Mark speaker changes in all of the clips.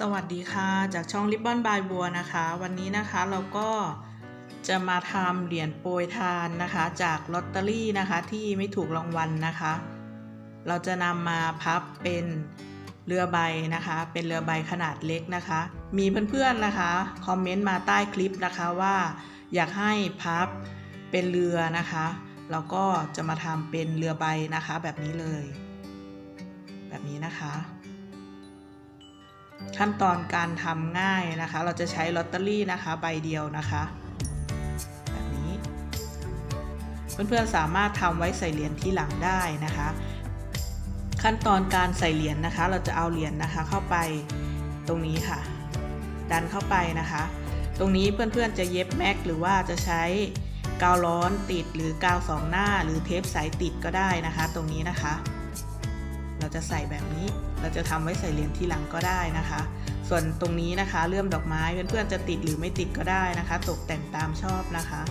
Speaker 1: สวัสดีค่ะ จากช่องริบบอนบายบัวนะคะ วันนี้นะคะเราก็จะมาทำเหรียญโปรยทานนะคะ จากลอตเตอรี่นะคะที่ไม่ถูกรางวัลนะคะ เราจะนำมาพับเป็นเรือใบนะคะ เป็นเรือใบขนาดเล็กนะคะ มีเพื่อนๆนะคะคอมเมนต์มาใต้คลิปนะคะว่าอยากให้พับเป็นเรือนะคะเราก็จะมาทำเป็นเรือใบนะคะแบบนี้เลย แบบนี้นะคะ ขั้นตอนการทำง่ายนะคะ เราจะใช้ลอตเตอรี่นะคะใบเดียวนะคะแบบนี้ เพื่อนๆสามารถทำไว้ใส่เหรียญที่หลังได้นะคะ ขั้นตอนการใส่เหรียญนะคะ เราจะเอาเหรียญนะคะเข้าไปตรงนี้ค่ะ ดันเข้าไปนะคะ ตรงนี้เพื่อนๆจะเย็บแม็กหรือว่าจะใช้กาวร้อนติดหรือกาวสองหน้าหรือเทปสายติดก็ได้นะคะ ตรงนี้นะคะ เราจะใส่แบบนี้ เราจะทำไว้ใส่เหรียญที่หลังก็ได้นะคะ ส่วนตรงนี้นะคะ เลื่อมดอกไม้เพื่อนๆจะติดหรือไม่ติดก็ได้นะคะ ตกแต่งตามชอบนะคะ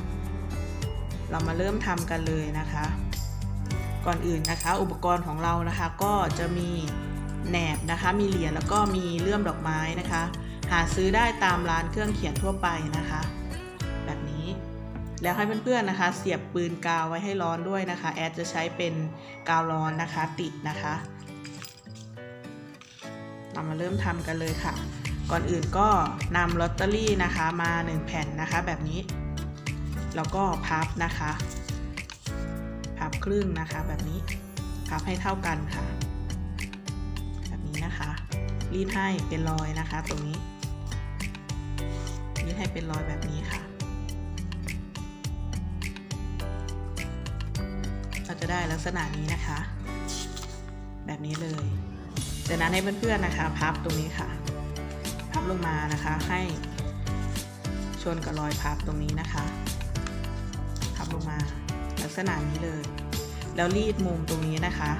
Speaker 1: เรามาเริ่มทำกันเลยนะคะ ก่อนอื่นนะคะ อุปกรณ์ของเรานะคะ ก็จะมีแหนบนะคะ มีเหรียญแล้วก็มีเลื่อมดอกไม้นะคะ หาซื้อได้ตามร้านเครื่องเขียนทั่วไปนะคะ แล้วให้เพื่อนๆนะคะ เสียบปืนกาวไว้ให้ร้อนด้วยนะคะ แอดจะใช้เป็นกาวร้อนนะคะ ติดนะคะ เรามาเริ่มทำกันเลยค่ะ ก่อนอื่นก็นำลอตเตอรี่นะคะมา 1 แผ่นนะคะแบบนี้ แล้วก็พับนะคะ พับครึ่งนะคะแบบนี้ พับให้เท่ากันค่ะ แบบนี้นะคะรีดให้เป็นรอยนะคะ ตรงนี้รีดให้เป็นรอยแบบนี้ค่ะ จะได้ลักษณะนี้นะคะ แบบนี้เลยจากนั้นให้เพื่อนๆนะคะพับตรงนี้ค่ะ พับลงมานะคะให้ชนกับรอยพับตรงนี้นะคะ พับลงมาลักษณะนี้เลย แล้วรีดมุมตรงนี้นะคะ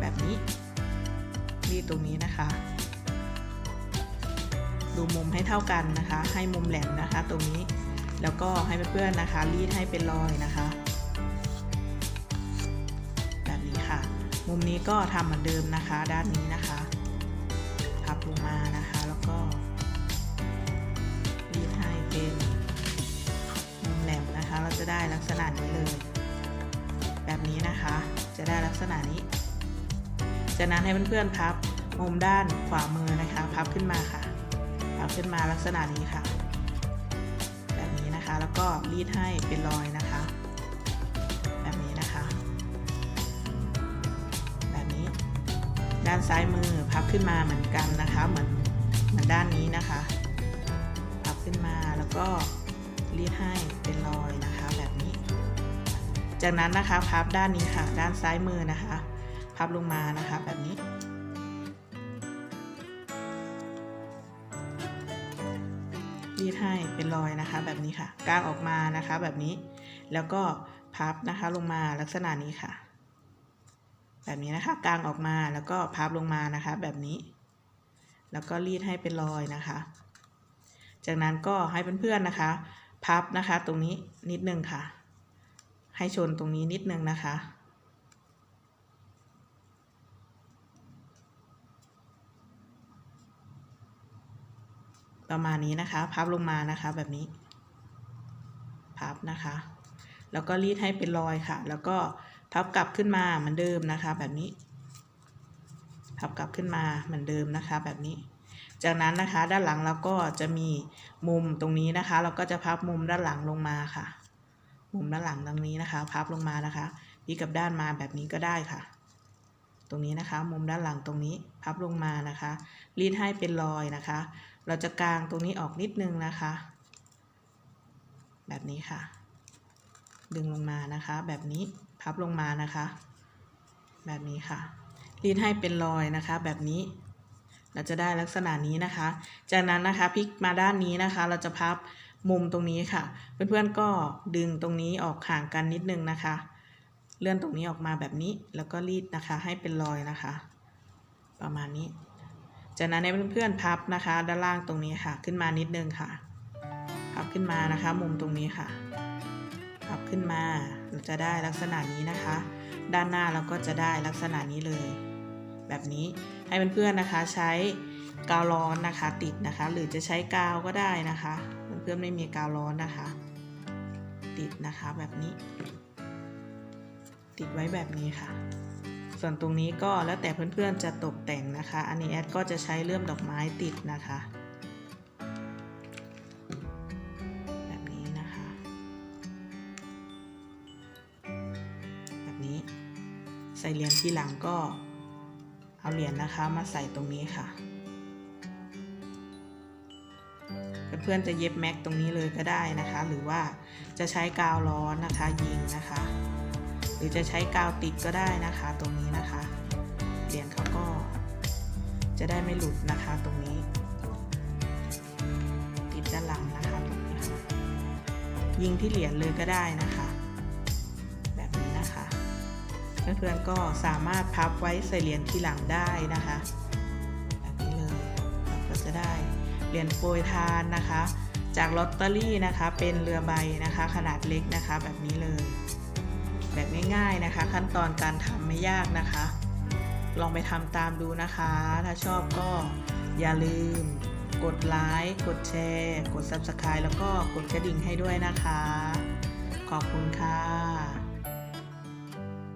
Speaker 1: แบบนี้ รีดตรงนี้นะคะ ดูมุมให้เท่ากันนะคะ ให้มุมแหลมนะคะ ตรงนี้แล้วก็ให้เพื่อนๆนะคะ รีดให้เป็นรอยนะคะ มุมนี้ก็ทำเหมือนเดิมนะคะ ด้านนี้นะคะ พับลงมานะคะแล้วก็รีดให้เป็นมุมแหลมนะคะ เราจะได้ลักษณะนี้เลย แบบนี้นะคะ จะได้ลักษณะนี้ จากนั้นให้เพื่อนๆพับมุมด้านขวามือนะคะ พับขึ้นมาค่ะ พับขึ้นมาลักษณะนี้ค่ะ แบบนี้นะคะแล้วก็รีดให้เป็นรอยนะคะ ด้านซ้ายมือพับขึ้นมาเหมือนกันนะคะเหมือนเหมือนด้านนี้นะคะ พับขึ้นมาแล้วก็รีดให้เป็นรอยนะคะแบบนี้ จากนั้นนะคะพับด้านนี้ค่ะ ด้านซ้ายมือนะคะ พับลงมานะคะแบบนี้รีดให้เป็นรอยนะคะแบบนี้ค่ะกางออกมานะคะแบบนี้ แล้วก็พับนะคะลงมาลักษณะนี้ค่ะ แบบนี้นะคะกางออกมาแล้วก็พับลงมานะคะแบบนี้ แล้วก็รีดให้เป็นรอยนะคะ จากนั้นก็ให้เพื่อนๆนะคะ พับนะคะตรงนี้นิดนึงค่ะ ให้ชนตรงนี้นิดนึงนะคะประมาณนี้นะคะ พับลงมานะคะแบบนี้ พับนะคะ แล้วก็รีดให้เป็นรอยค่ะ แล้วก็ พับกลับขึ้นมาเหมือนเดิมนะคะ แบบนี้ พับกลับขึ้นมาเหมือนเดิมนะคะ แบบนี้ จากนั้นนะคะด้านหลังเราก็จะมีมุมตรงนี้นะคะ เราก็จะพับมุมด้านหลังลงมาค่ะ มุมด้านหลังตรงนี้นะคะ พับลงมานะคะพลิกกับด้านมาแบบนี้ก็ได้ค่ะ ตรงนี้นะคะ มุมด้านหลังตรงนี้พับลงมานะคะรีดให้เป็นรอยนะคะ เราจะกางตรงนี้ออกนิดนึงนะคะ แบบนี้ค่ะ ดึงลงมานะคะ แบบนี้ พับลงมานะคะ แบบนี้ค่ะ รีดให้เป็นรอยนะคะ แบบนี้ เราจะได้ลักษณะนี้นะคะ จากนั้นนะคะพลิกมาด้านนี้นะคะ เราจะพับมุมตรงนี้ค่ะ เพื่อนๆก็ดึงตรงนี้ออกห่างกันนิดนึงนะคะ เลื่อนตรงนี้ออกมาแบบนี้แล้วก็รีดนะคะ ให้เป็นรอยนะคะ ประมาณนี้ จากนั้นให้เพื่อนๆพับนะคะ ด้านล่างตรงนี้ค่ะ ขึ้นมานิดนึงค่ะ พับขึ้นมานะคะ มุมตรงนี้ค่ะ พับขึ้นมา จะได้ลักษณะนี้นะคะ ด้านหน้าเราก็จะได้ลักษณะนี้เลย แบบนี้ให้เพื่อนๆนะคะใช้กาวร้อนนะคะติดนะคะ หรือจะใช้กาวก็ได้นะคะเพื่อนๆไม่มีกาวร้อนนะคะ ติดนะคะแบบนี้ ติดไว้แบบนี้ค่ะ ส่วนตรงนี้ก็แล้วแต่เพื่อนๆจะตกแต่งนะคะ อันนี้แอดก็จะใช้เลื่อมดอกไม้ติดนะคะ ใส่เหรียญที่หลังก็เอาเหรียญนะคะมาใส่ตรงนี้ค่ะ เพื่อนๆจะเย็บแม็กตรงนี้เลยก็ได้นะคะ หรือว่าจะใช้กาวร้อนนะคะยิงนะคะ หรือจะใช้กาวติดก็ได้นะคะ ตรงนี้นะคะ เหรียญเขาก็จะได้ไม่หลุดนะคะตรงนี้ ติดด้านหลังนะคะตรงนี้ค่ะยิงที่เหรียญเลยก็ได้นะคะ เพื่อนๆก็สามารถพับไว้ใส่เหรียญที่หลังได้นะคะแบบนี้เลยเราก็จะได้เหรียญโปรยทานนะคะ จากลอตเตอรี่นะคะเป็นเรือใบนะคะ ขนาดเล็กนะคะแบบนี้เลย แบบง่ายๆนะคะ ขั้นตอนการทำไม่ยากนะคะ ลองไปทำตามดูนะคะ ถ้าชอบก็อย่าลืมกดไลค์กดแชร์ กด Subscribe แล้วก็กดกระดิ่งให้ด้วยนะคะ ขอบคุณค่ะ